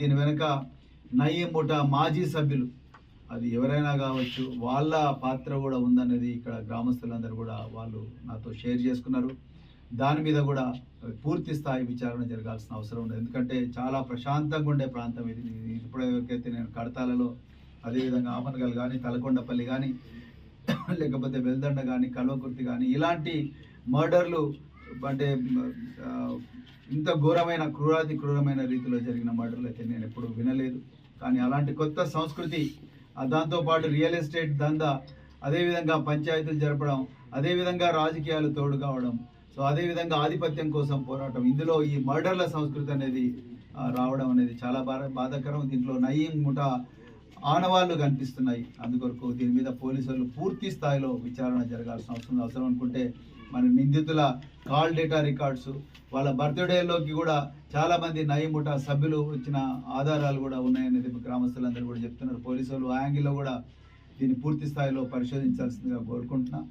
దీని వెనుక నయీం మాజీ సభ్యులు. అది ఎవరైనా కావచ్చు వాళ్ళ పాత్ర కూడా ఉందన్నది ఇక్కడ గ్రామస్తులందరూ కూడా వాళ్ళు నాతో షేర్ చేసుకున్నారు. దాని మీద కూడా పూర్తి స్థాయి విచారణ జరగాల్సిన అవసరం ఉంది. ఎందుకంటే చాలా ప్రశాంతంగా ఉండే ప్రాంతం ఇది. ఇప్పుడైతే నేను కడతాలలో అదేవిధంగా ఆమనగల్ కానీ తలకొండపల్లి కానీ లేకపోతే వెల్దండ కానీ కల్వకుర్తి కానీ ఇలాంటి మర్డర్లు అంటే ఇంత ఘోరమైన క్రూరాతి క్రూరమైన రీతిలో జరిగిన మర్డర్లు అయితే నేను ఎప్పుడు వినలేదు. కానీ అలాంటి కొత్త సంస్కృతి దాంతోపాటు రియల్ ఎస్టేట్ దందా అదేవిధంగా పంచాయతీలు జరపడం అదేవిధంగా రాజకీయాలు తోడు కావడం సో అదేవిధంగా ఆధిపత్యం కోసం పోరాటం ఇందులో ఈ మర్డర్ల సంస్కృతి అనేది రావడం అనేది చాలా బాధ బాధాకరం. దీంట్లో నయీం ముఠా ఆనవాళ్ళు కనిపిస్తున్నాయి. అందుకొరకు దీని మీద పోలీసులు పూర్తి స్థాయిలో విచారణ జరగాల్సిన అవసరం అవసరం అనుకుంటే మన నిందితుల కాల్ డేటా రికార్డ్స్ వాళ్ళ బర్త్డేలోకి కూడా చాలామంది నయముఠా సభ్యులు వచ్చిన ఆధారాలు కూడా ఉన్నాయనేది గ్రామస్తులందరూ కూడా చెప్తున్నారు. పోలీసులు ఆ యాంగిల్లో కూడా దీన్ని పూర్తి స్థాయిలో పరిశోధించాల్సిందిగా కోరుకుంటున్నాను